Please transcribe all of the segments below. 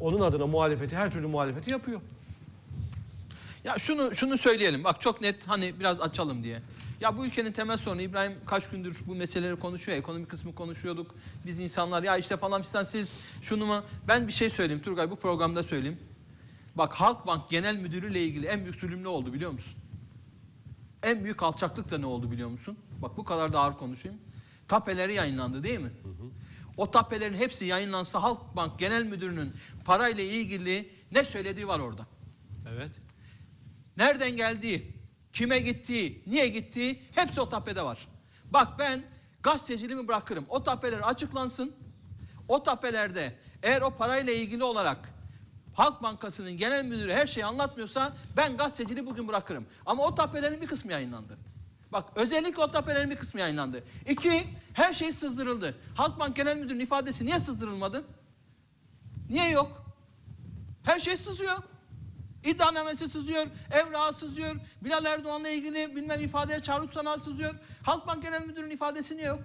Onun adına muhalefeti, her türlü muhalefeti yapıyor. Ya şunu şunu söyleyelim. Bak çok net hani biraz açalım diye. Ya bu ülkenin temel sorunu İbrahim kaç gündür bu meseleleri konuşuyor. Ekonomi kısmı konuşuyorduk. Biz insanlar ya işte falan fistan siz şunu mu? Ben bir şey söyleyeyim Turgay bu programda söyleyeyim. Bak Halkbank Genel Müdürü ile ilgili en büyük zulüm ne oldu biliyor musun? En büyük alçaklık da ne oldu biliyor musun? Bak bu kadar da ağır konuşayım. Tapeleri yayınlandı değil mi? O tapelerin hepsi yayınlansa Halkbank Genel Müdürü'nün parayla ilgili ne söylediği var orada. Evet. Nereden geldiği, kime gittiği, niye gittiği hepsi o tapede var. Bak ben gazeteciliğimi bırakırım. O tapeler açıklansın. O tapelerde eğer o parayla ilgili olarak Halk Bankası'nın genel müdürü her şeyi anlatmıyorsa ben gazeteciliği bugün bırakırım. Ama o tapelerin bir kısmı yayınlandı. Bak özellikle o tapelerin bir kısmı yayınlandı. İki, her şey sızdırıldı. Halkbank Genel Müdürü'nün ifadesi niye sızdırılmadı? Niye yok? Her şey sızıyor. İddianamesi sızıyor, evrağı sızıyor, Bilal Erdoğan'la ilgili bilmem ifadeye çağrı tutanağı sızıyor. Halkbank Genel Müdürü'nün ifadesi niye yok?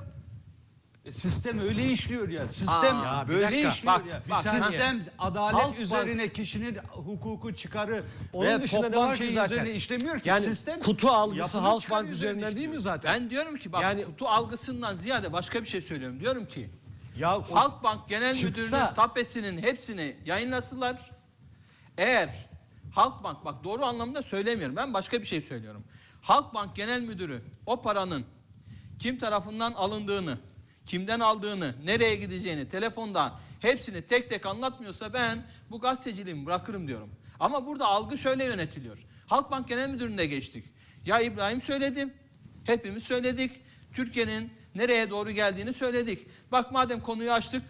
E, Sistem öyle işliyor ya. Sistem Aa, ya bir böyle dakika. işliyor Bak, ya. bir saniye. Sistem adalet Halk üzerine kişinin hukuku çıkarı Onun ve dışında ne toplam var ki şey zaten? üzerine işlemiyor ki. Yani Sistem kutu algısı Halkbank çıkarı üzerinden değil mi işliyor. zaten? Ben diyorum ki bak Yani- kutu algısından ziyade başka bir şey söylüyorum. Diyorum ki ya o- Halkbank Genel çıksa- Müdürlüğü tapesinin hepsini yayınlasınlar. Eğer Halkbank bak doğru anlamda söylemiyorum. Ben başka bir şey söylüyorum. Halkbank Genel Müdürü o paranın kim tarafından alındığını, kimden aldığını, nereye gideceğini, telefonda hepsini tek tek anlatmıyorsa ben bu gazeteciliğimi bırakırım diyorum. Ama burada algı şöyle yönetiliyor. Halkbank Genel Müdürlüğü'ne geçtik. Ya İbrahim söyledi, hepimiz söyledik. Türkiye'nin nereye doğru geldiğini söyledik. Bak madem konuyu açtık,